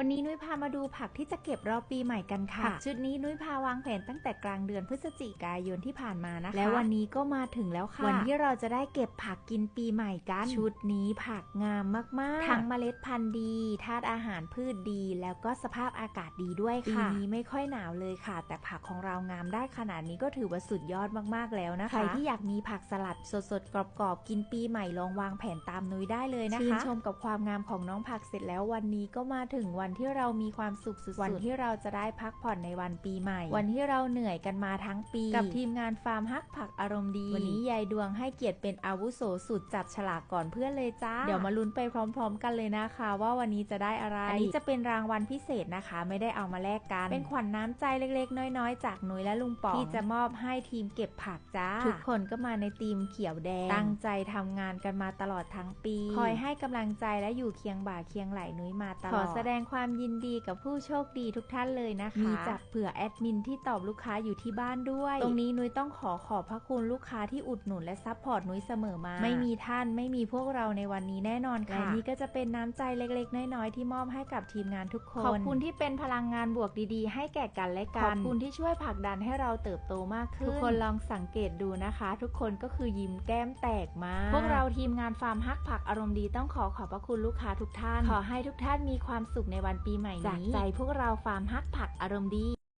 วันนี้นุ้ยพามาดูผักที่จะเก็บรอบปีใหม่กันค่ะค่ะ ชุดนี้นุ้ยพาวางแผนตั้งแต่กลางเดือนพฤศจิกายนที่ผ่านมานะคะ และและวัวันนนี้นี้ก็มาถึงแล้วค่ะ วัวันนที่ที่เราจะได้เก็บผักกินปีใหม่กัน ชุดนี้ผักงามมากๆ ทั้งเมล็ดพันธุ์ดีธาตุอาหารพืชดี แล้วก็สภาพอากาศดีด้วยค่ะปีนี้ไม่ค่อยหนาวเลยค่ะ แต่ผักของเรางามได้ขนาดนี้ก็ถือว่าสุดยอดมากๆแล้วนะคะ ใครที่อยากมีผักสลัดสดๆกรอบๆกินปีใหม่ลองวางแผนตามนุ้ยได้เลยนะคะชื่นชมกับความงามของน้องผักเสร็จแล้ววันนี้ก็มาถึงวันที่เรามีความสุขสุดๆวันที่เราจะได้พักผ่อนในวันปีใหม่ วันที่เราเหนื่อยกันมาทั้งปี กับทีมงานฟาร์มฮักผักอารมณ์ดี วันนี้ยายดวงให้เกียรติเป็นอาวุโสสุดจับฉลากก่อนเพื่อนเลยจ้า เดี๋ยวมาลุ้นไปพร้อม ๆ กันเลยนะคะ ว่าวันนี้จะได้อะไร อันนี้จะเป็นรางวัลพิเศษนะคะ ไม่ได้เอามาแลกกัน เป็นขวัญน้ำใจเล็กๆ น้อยๆ จากหนุยและลุงป๋องที่จะมอบให้ทีมเก็บผักจ้า ทุกคนก็มาในทีมเขียวแดง ตั้งใจทำงานกันมาตลอดทั้งปี คอยให้กำลังใจและอยู่เคียงบ่าเคียงไหลนุ้ยมาตลอด ขอแสดงความยินดีกับผู้โชคดีทุกท่านเลยนะคะมีจับเผื่อแอดมินที่ตอบลูกค้าอยู่ที่บ้านด้วย ตรงนี้นุ้ยต้องขอขอบพระคุณลูกค้าที่อุดหนุนและซัพพอร์ตนุ้ยเสมอมา ไม่มีท่านไม่มีพวกเราในวันนี้แน่นอนค่ะและนี่ก็จะเป็นน้ำใจเล็กๆ น้อยๆที่มอบให้กับทีมงานทุกคน ขอบคุณที่เป็นพลังงานบวกดีๆ ให้แก่กันและกัน ขอบคุณที่ช่วยผลักดันให้เราเติบโตมากขึ้น ทุกคนลองสังเกตดูนะคะ ทุกคนก็คือยิ้มแก้มแตกมาก พวกเราทีมงานฟาร์มฮักผักอารมณ์ดีต้องขอขอบพระคุณลูกค้าทุกท่าน ขอให้ทุกท่านมีความสุขในวันปีใหม่นี้จากใจพวกเราฟาร์มฮักผักอารมณ์ดี